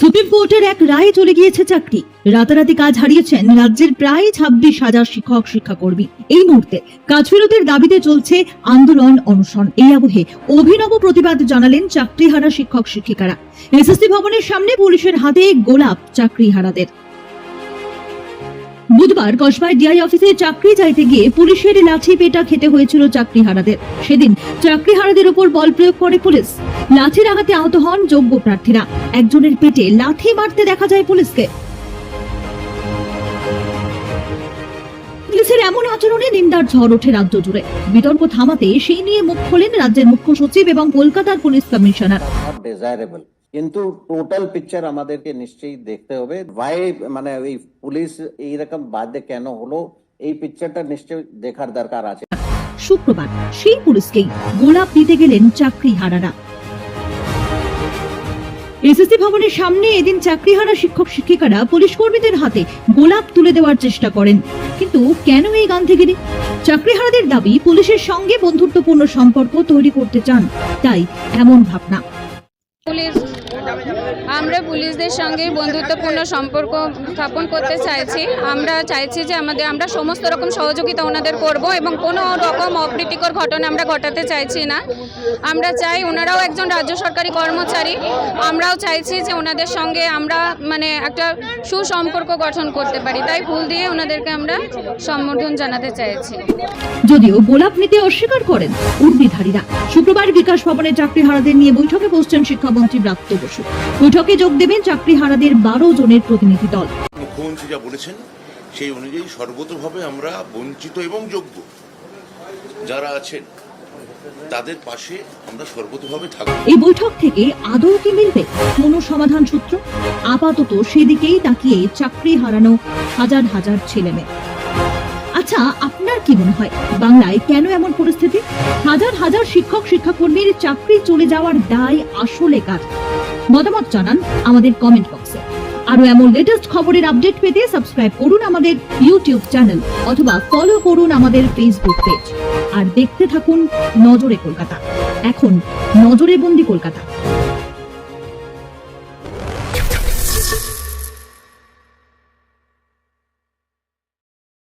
Supreme কোর্টের এক রায়ে চলে গিয়েছে চাকরি। রাতারাতি কাজ হারিয়েছেন রাজ্যের প্রায় ছাব্বিশ হাজার শিক্ষক, শিক্ষাকর্মী। এই মুহূর্তে কাজ ফেরতের দাবিতে চলছে আন্দোলন অনশন। এই আবহে অভিনব প্রতিবাদ জানালেন চাকরি হারা শিক্ষক, শিক্ষিকারা। এসএসসি ভবনের সামনে পুলিশের হাতে গোলাপ চাকরিহারাদের। বুধবার কসবায় ডিআই অফিসে চাকরি চাইতে গিয়ে পুলিশের লাঠি পেটা খেতে হয়েছিল চাকরিহারাদের। সেদিন চাকরিহারাদের উপর বল প্রয়োগ করে পুলিশ। লাঠির আঘাতে আহত হন যোগ্য প্রার্থীরা। একজনের পেটে লাঠি মারতে দেখা যায় পুলিশকে। পুলিশের এমন আচরণে নিন্দার ঝড় ওঠে রাজ্য জুড়ে। বিতর্ক থামাতে সেই নিয়ে মুখ খোলেন রাজ্যের মুখ্য সচিব এবং কলকাতার পুলিশ কমিশনার। কিন্তু টোটাল পিকচার আমাদেরকে নিশ্চয়ই দেখতে হবে। ভাই মানে ওই পুলিশ এইরকম বাদে কেন হলো? এই পিকচারটা নিশ্চয়ই দেখার দরকার আছে। শুক্রবার সেই পুলিশকেই গোলাপ দিতে গেলেন চাকরিহারারা। এসএসসি ভবনের সামনে এদিন চাকরিহারা শিক্ষক শিক্ষিকারা পুলিশ কর্মীদের হাতে গোলাপ তুলে দেওয়ার চেষ্টা করেন। কিন্তু কেন এই গান্ধীগিরি চাকরিহারাদের দাবি পুলিশের সঙ্গে বন্ধুত্বপূর্ণ সম্পর্ক তৈরি করতে চান তাই এমন ভাবনা। পুলিশ আমরা পুলিশদের সঙ্গে বন্ধুত্বপূর্ণ সম্পর্ক স্থাপন করতে চাইছি। আমরা চাইছি যে আমাদের আমরা সমস্ত রকম সহযোগিতা ওনাদের করব এবং কোনো রকম অপ্রীতিকর ঘটনা আমরা ঘটাতে চাইছি না। আমরা চাই ওনারাও একজন রাজ্য সরকারি কর্মচারী। আমরাও চাইছি যে ওনাদের সঙ্গে আমরা মানে একটা সুসম্পর্ক গঠন করতে পারি। তাই ফুল দিয়ে ওনাদেরকে আমরা সম্বোধন জানাতে চাইছি। যদিও গোলাপ নিতে অস্বীকার করেন উর্দিধারীরা শুক্রবার বিকাশ ভবনের ভবনে চাকরিহারাদের নিয়ে বৈঠকে বসছেন শিক্ষামন্ত্রী ব্রাত্য বসু। বৈঠকে যোগ দেবেন চাকরিহারাদের বারো জনের প্রতিনিধি দল। মুখ্যমন্ত্রী যা বলেছেন সেই অনুযায়ী সর্বতভাবে আমরা বঞ্চিত এবং যোগ্য যারা আছেন তাদের পাশে আমরা সর্বতভাবে থাকব। এই বৈঠক থেকে আদৌ কি মিলবে? কোনো সমাধান সূত্র? আপাতত সেদিকেই তাকিয়ে চাকরি হারানো হাজার হাজার ছেলে মেয়ে আচ্ছা আপনার কি মনে হয় বাংলায় কেন এমন পরিস্থিতি? হাজার হাজার শিক্ষক শিক্ষাকর্মীর চাকরি চলে যাওয়ার দায় আসলে কার? মতামত জানান আমাদের কমেন্ট বক্সে আরও এমন লেটেস্ট খবরের আপডেট পেতে সাবস্ক্রাইব করুন আমাদের ইউটিউব চ্যানেল অথবা ফলো করুন আমাদের ফেসবুক পেজ আর দেখতে থাকুন নজরে কলকাতা। এখন নজরে বন্দি কলকাতা।